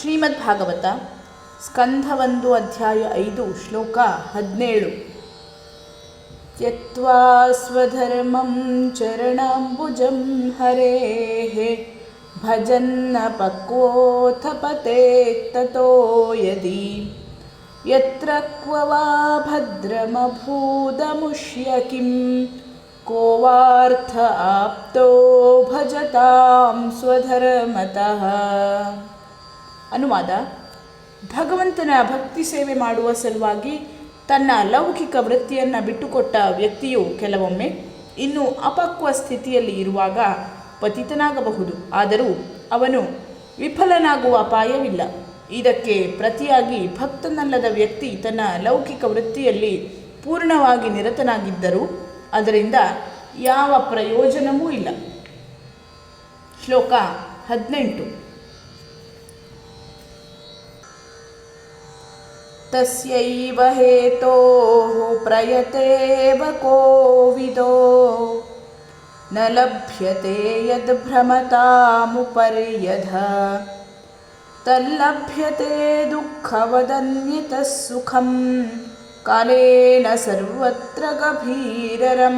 ಶ್ರೀಮದ್ ಭಾಗವತ ಸ್ಕಂಧ ಒಂದು ಅಧ್ಯಾಯ ಐದು ಶ್ಲೋಕ ಹದಿನೇಳು ತ್ಯಕ್ವಾ ಸ್ವಧರ್ಮಂ ಚರಣಾಂಬುಜಂ ಹರೇಃ ಭಜನ್ನ ಪಕ್ವೋಥ ಪತೇತ್ತತೋ ಯದಿ ಯತ್ರ ಕ್ವ ವಾ ಭದ್ರಮಭೂದಮುಷ್ಯ ಕಿಂ को वार्थ आप्तो ಭಜತಾಂ ಸ್ವಧರ್ಮತಃ ಅನುವಾದ, ಭಗವಂತನ ಭಕ್ತಿ ಸೇವೆ ಮಾಡುವ ಸಲುವಾಗಿ ತನ್ನ ಲೌಕಿಕ ವೃತ್ತಿಯನ್ನು ಬಿಟ್ಟುಕೊಟ್ಟ ವ್ಯಕ್ತಿಯು ಕೆಲವೊಮ್ಮೆ ಇನ್ನು ಅಪಕ್ವ ಸ್ಥಿತಿಯಲ್ಲಿ ಇರುವಾಗ ಪತಿತನಾಗಬಹುದು. ಆದರೂ ಅವನು ವಿಫಲನಾಗುವ ಅಪಾಯವಿಲ್ಲ. ಇದಕ್ಕೆ ಪ್ರತಿಯಾಗಿ ಭಕ್ತನಲ್ಲದ ವ್ಯಕ್ತಿ ತನ್ನ ಲೌಕಿಕ ವೃತ್ತಿಯಲ್ಲಿ ಪೂರ್ಣವಾಗಿ ನಿರತನಾಗಿದ್ದರೂ ಅದರಿಂದ ಯಾವ ಪ್ರಯೋಜನವೂ ಇಲ್ಲ. ಶ್ಲೋಕ ಹದಿನೆಂಟು. ತಸ್ಯೈವ हेतोः प्रयतेव ಕೋವಿದೋ न लभ्यते यद्भ्रमतामुपर्यध तल्लभ्यते ದುಃಖವದನ್ಯತಃ ಸುಖಂ ಕಾಲೇನ ಸರ್ವತ್ರ ಗಭೀರರಂ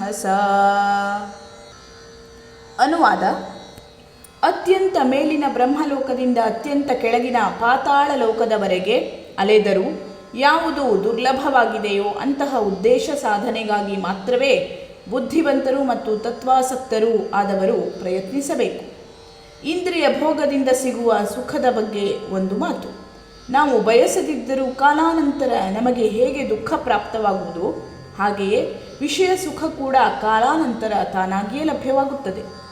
ಹಸ ಅನುವಾದ ಅತ್ಯಂತ ಮೇಲಿನ ಬ್ರಹ್ಮಲೋಕದಿಂದ ಅತ್ಯಂತ ಕೆಳಗಿನ ಪಾತಾಳ ಲೋಕದವರೆಗೆ ಅಲೆದರೂ ಯಾವುದು ದುರ್ಲಭವಾಗಿದೆಯೋ ಅಂತಹ ಉದ್ದೇಶ ಸಾಧನೆಗಾಗಿ ಮಾತ್ರವೇ ಬುದ್ಧಿವಂತರು ಮತ್ತು ತತ್ವಾಸಕ್ತರೂ ಆದವರು ಪ್ರಯತ್ನಿಸಬೇಕು. ಇಂದ್ರಿಯ ಭೋಗದಿಂದ ಸಿಗುವ ಸುಖದ ಬಗ್ಗೆ ಒಂದು ಮಾತು. ನಾವು ಬಯಸದಿದ್ದರೂ ಕಾಲಾನಂತರ ನಮಗೆ ಹೇಗೆ ದುಃಖ ಪ್ರಾಪ್ತವಾಗುವುದು, ಹಾಗೆಯೇ ವಿಷಯ ಸುಖ ಕೂಡ ಕಾಲಾನಂತರ ತಾನಾಗಿಯೇ ಲಭ್ಯವಾಗುತ್ತದೆ.